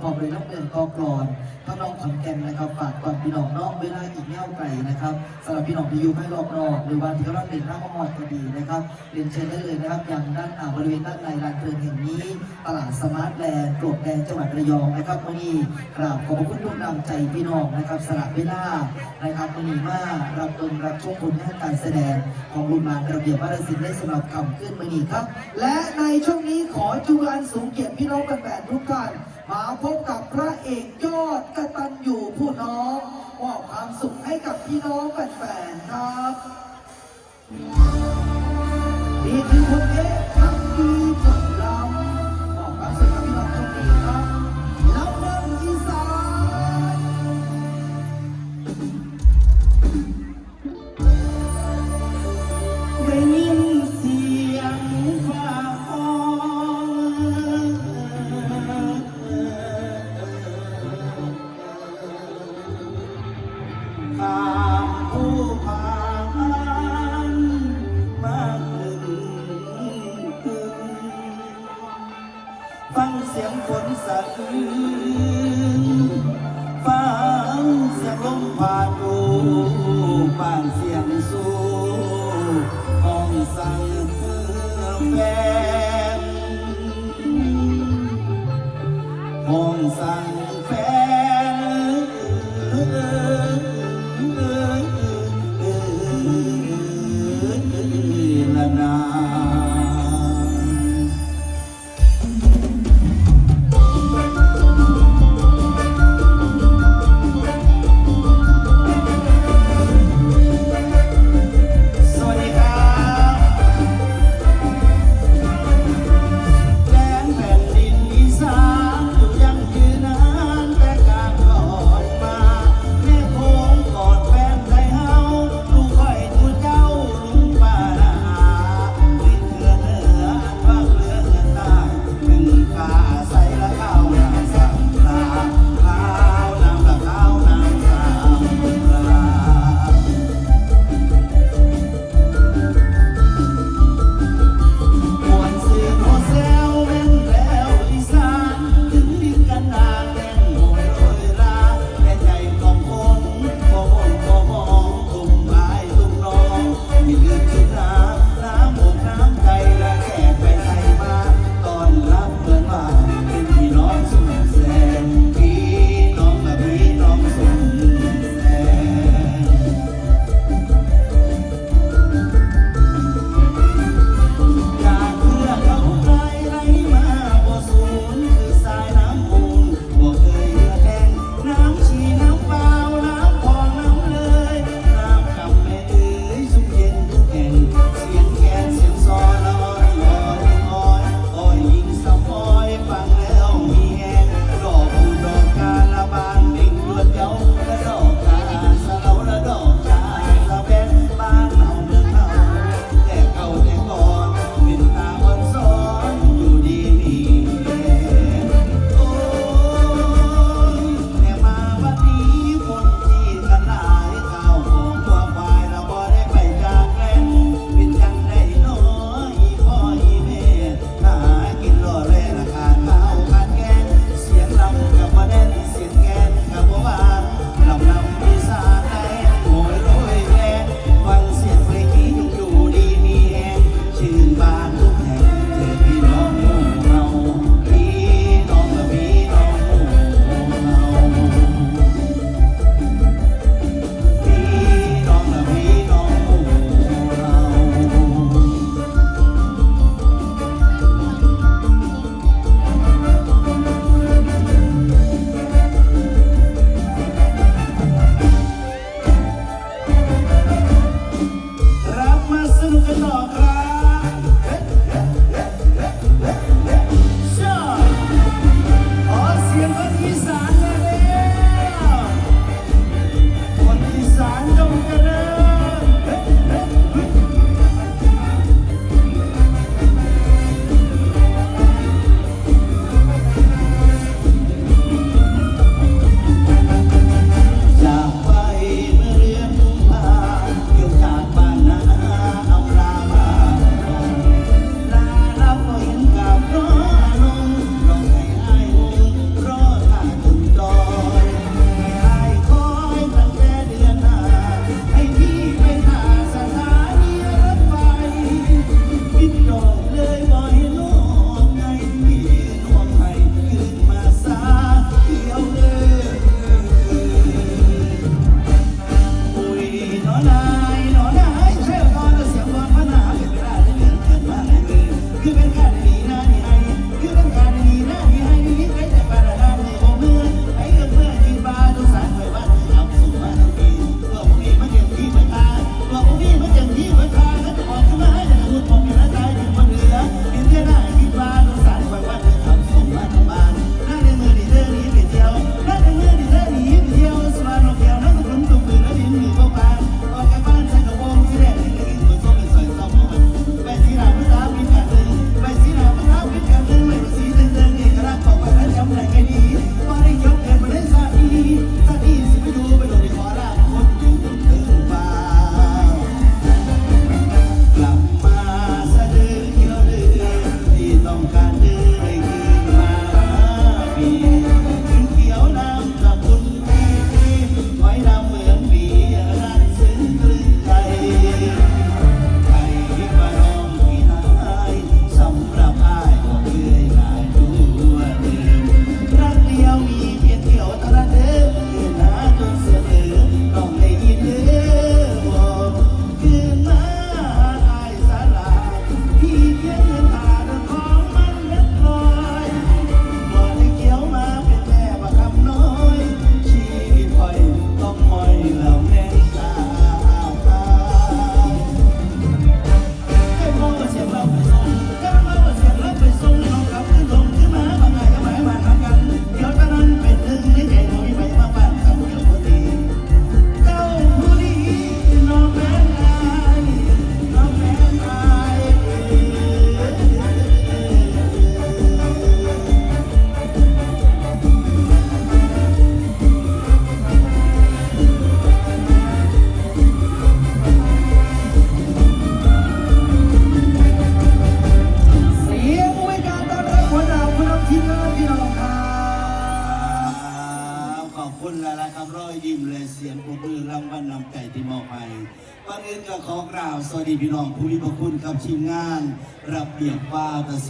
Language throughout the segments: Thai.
พอไปน้องเดินกอกรอนถ้าน้องขอนแก่นนะครับฝากก่อนพี่น้องน้องเวลาอีกเง่าไก่นะครับสำหรับพี่น้องที่อยู่ไม่รอบนอกหรือว่าที่กำลังเดินทางมาหอดก็ดีนะครับเรียนเชิญได้เลยนะครับอย่างด้านอ่าบริเวณด้านในลานเพลินแห่งนี้ ตลาดสมาร์ทแลนด์ปลวกแดงจังหวัดระยองนะครับวันนี้กราบขอบพระคุณทุกนำใจพี่น้องนะครับสละเวลานะครับวันนี้มารับชมรับชมผลงานการแสดงของรุ่นมานระเบียบวัฒนศิลป์ได้สำหรับคำขึ้นมานี้ครับ และในช่วงนี้ขอจุฬานสูงเกียรติพี่น้องกันแฟนทุกท่าน มาพบกับพระเอกยอดกตัญญูผู้น้องมอบความสุขให้กับพี่น้องแฟนๆครับนี่คือคนเอกครับ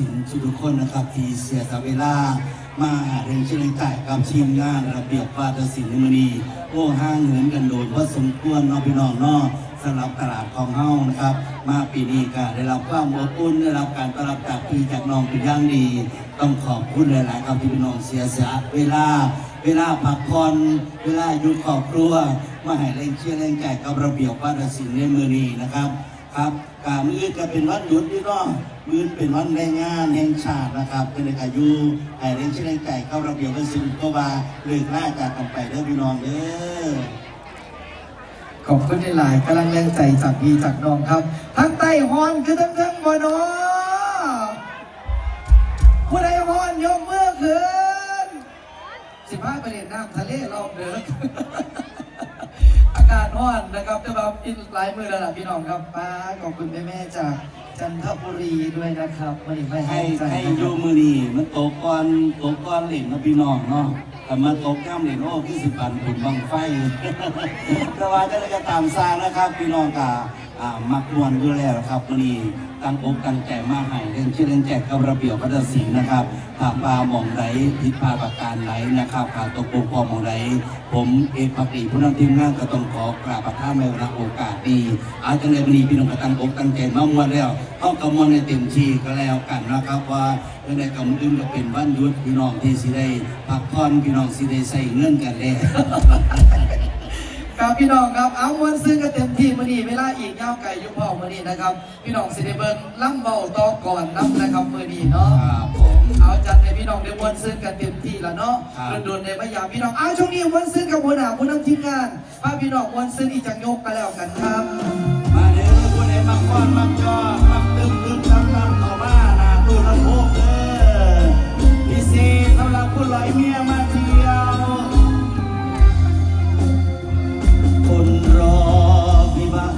สินทุกคนนะครับที่เสียสละเวลา มาเรียนเชิญใจกับทีมงานระเบียบวาทศิลป์ในมือนี้โอ้ห้างเหินกันโดนพอสมควรเนาะพี่น้องนาะสำหรับตลาดของเฮานะครับ มาปีนี้ก็ได้รับความอบอุ่นได้รับการต้อนรับจากพี่จากน้องเป็นอย่างดี ต้องขอบคุณหลายๆครับที่พี่น้องเสียสละเวลา เวลาพักผ่อนเวลาอยู่ครอบครัวมาให้แรงเชียร์แรงใจกับระเบียบวาทศิลป์ในมือนี้นะครับ ครับการมือก็เป็นวันหยุดพี่น้องมือเป็นวันแรงงานแห่งชาตินะครับเป็นอายุให้เร่งเชื่อแรงใจเข้าระเบียบวัสินก็ว่าเลิกล่าจากกันไปเด้อพี่น้องเด้อขอบคุณหลายกำลังแรงใจจากพี่จากน้องครับทั้งไต้ฮอนคือทั้งทั้งบอนอผู้ใดฮอนยกมือขึ้นสิบห้าไปเล่นน้ำทะเลรอบเด้อ กาศร้อนนะครับแต่ว่าอีกหลายมือแล้วล่ะพี่น้องครับป้าขอบคุณแม่แม่ๆจากจันทบุรีด้วยนะครับวันนี้ไม่ให้ให้ใจให้นะอครัยู่บมือนีมันตกก่อนตกก่อนเหล่นนะพี่น้องเนาะแต่มาตกย่ำเหล่นโอ้คือสิบันผุนบังไฟ แต่ว่าจะได้ก็ตามสร้างนะครับ พี่น้องกาอ่ามักมวนอยู่แล้วครับวันนี้ตั้งอกตั้งใจมาให้เรื่องชื่อเรื่องแจกกับระเบียบวัฒนศิลป์นะครับ ถามปลาหมองไหนผิดพลาดประการไหนนะครับขาดตกบกพร่องหมองไหนผมเอกพักดีผู้นำทีมงานก็ต้องขอกราบประทานในเวลาโอกาสดีอาจจะในวันนี้พี่น้องก็ตั้งอกตั้งใจมามวนแล้วเข้ากำมวนในเต็มที่ก็แล้วกันนะครับว่าเรื่องใดกำอื่นก็เป็นวันหยุดพี่น้องที่สิได้พักผ่อนพี่น้องสิได้ใส่เงินกันแล้วครับพี่น้องครับเอามวนซื้อกันเต็มที่มื่อนี้เวลาอีกยาไก่ยุคพ่อมื่อนี้นะครับ พี่น้องสิได้เบิ่งล่ำเบาต่อก่อนน้ำนะครับมื่อนี้เนาะ เอาจัดให้พี่น้องได้มวนซื้อกันเต็มที่แล้วเนาะครับ โดนๆในพยายามพี่น้องเอาช่วงนี้มวนซื้อกับหัวหน้าผู้นำทีมงานพาพี่น้องมวนซื้ออีกจังยกกันแล้วกันครับ มาเด้อผู้ใดมักก้อนมักจอมักตึมตึมตำตำเข้ามาหน้าตู้ลำโพงเด้อพิเศษสำหรับผู้ลอยเมียมาเที่ยว คนรอพี่บ้าง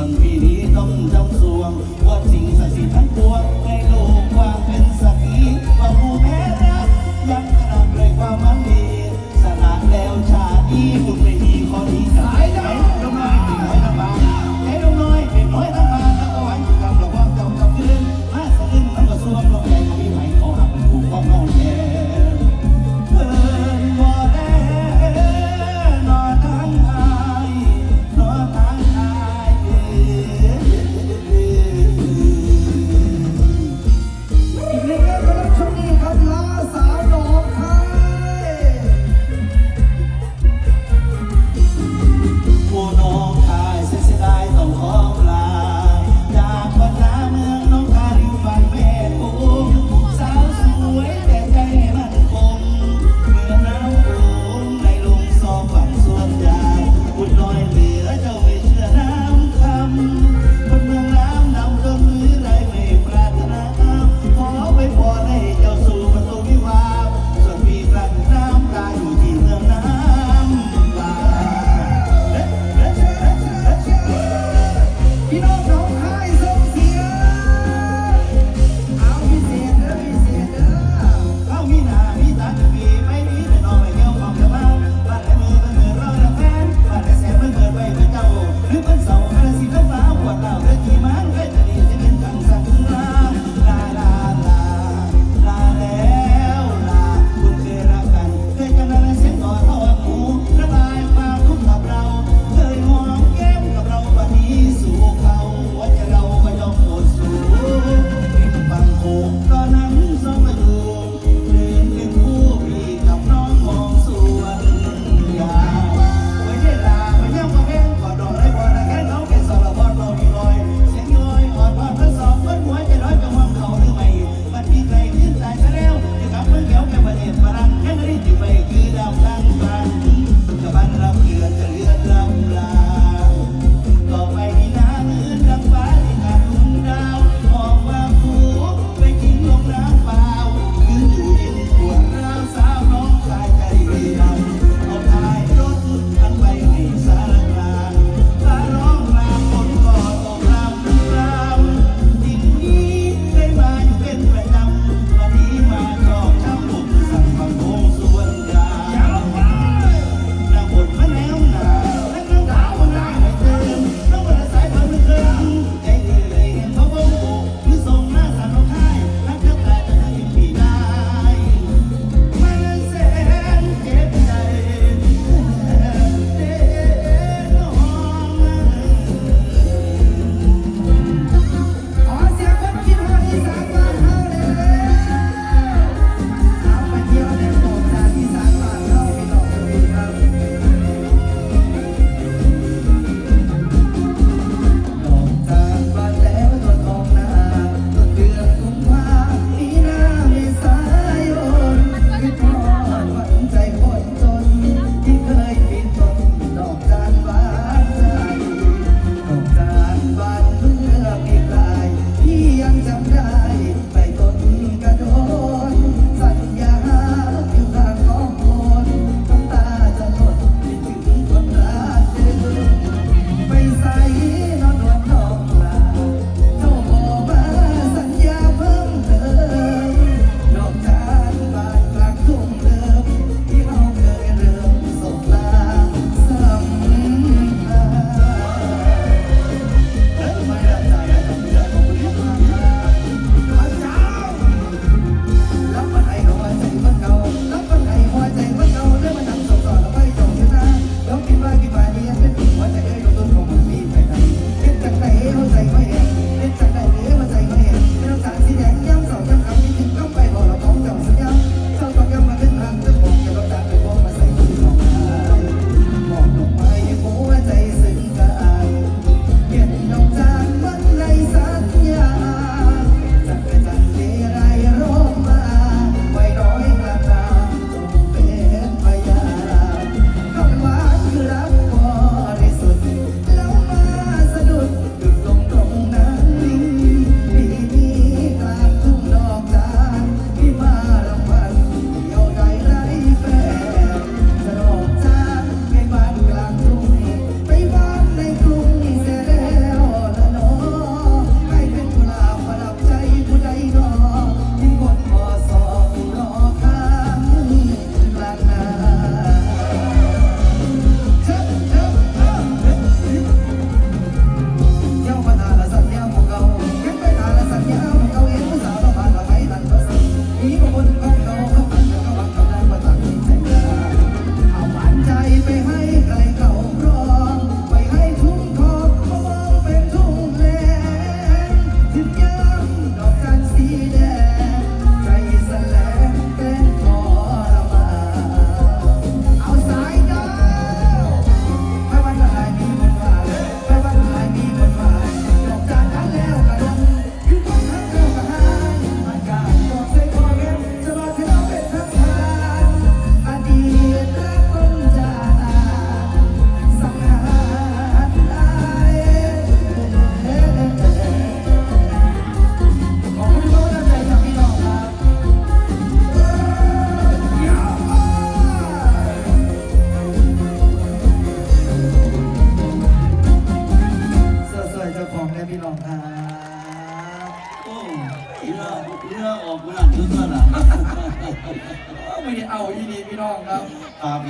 วนปีนี้ต้องจำสวงว่าจริงสักสิทธิ์ทั้งปวง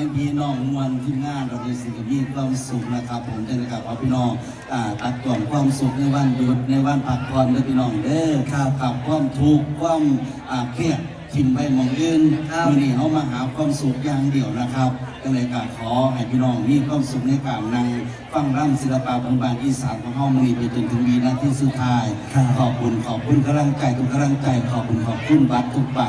ฝากเป็นพี่น้องมวลทีมงานเราในสิ่งที่มีความสุขนะครับผมจะนะครับเอาพี่น้องอ่าตัดกล่องความสุขในวันหยุดในวันพักผ่อนด้วยพี่น้องเด้อครับขับความทุกข์ความอ่าเครียดทิมไปหมองอื่นครับวันนี้เขามาหาความสุขอย่างเดียวนะครับก็เลยกาขอให้พี่น้องมีความสุขในการนั่งฟังรำศิลปะพื้นบ้านอีสานของเฮามือนี้ไปจนถึงวีนาทีสุดท้ายครับขอบคุณขอบคุณกำลังใจทุกกำลังใจ ขอบคุณขอบคุณบัตรทุกใบ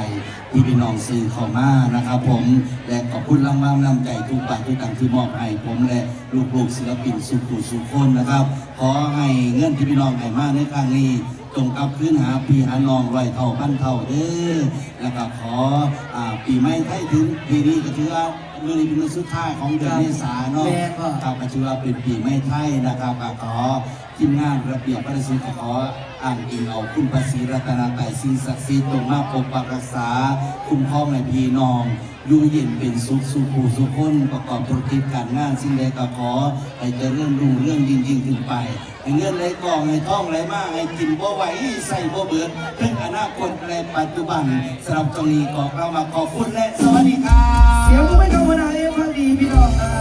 ที่พี่น้องซื้อเข้ามานะครับ ผมและขอบคุณรางวัลนำใจทุกบาททุกตังที่มอบให้ผมและลูกๆศิลปินสุขุสุขคนนะครับ ขอให้เงินที่พี่น้องให้มาในครั้งนี้จงกลับคืนหาพี่หาน้องไว้เท่าพันเท่าเด้อนะครับขออ่าปีใหม่ไทยถึงปีนี้ก็ถือว่ามื่อนี้เป็นมื้อสุดท้ายของเดือนเมษาเนาะแม่นบ่ครับก็ถือว่าเป็นปีใหม่ไทยนะครับก็ขอทีมงานระเบียบประสิทธิ์ขอ อ่านอิงเอาคุณภาษีรัตนาไตรสิ่งศักดิ์สิทธิ์ลงมาปกปักรักษา คุ้มครองในพี่น้อง อยู่เย็นเป็นสุขสุขผู้สุขคนประกอบธุรกิจการงานสิ่งใดก็ขอให้เจริญรุ่งเรื่องยิ่งยิ่งขึ้นไปให้เงินไหลกองให้ท่องไหลมากให้กินบ่ไหวใส่บ่เบิดถึงอนาคตและปัจจุบันสำหรับตรงนี้ขอกล่ามาขอบคุณและสวัสดีครับเสียงก็ไม่ธรรมดาเองพักดีพี่น้องครับ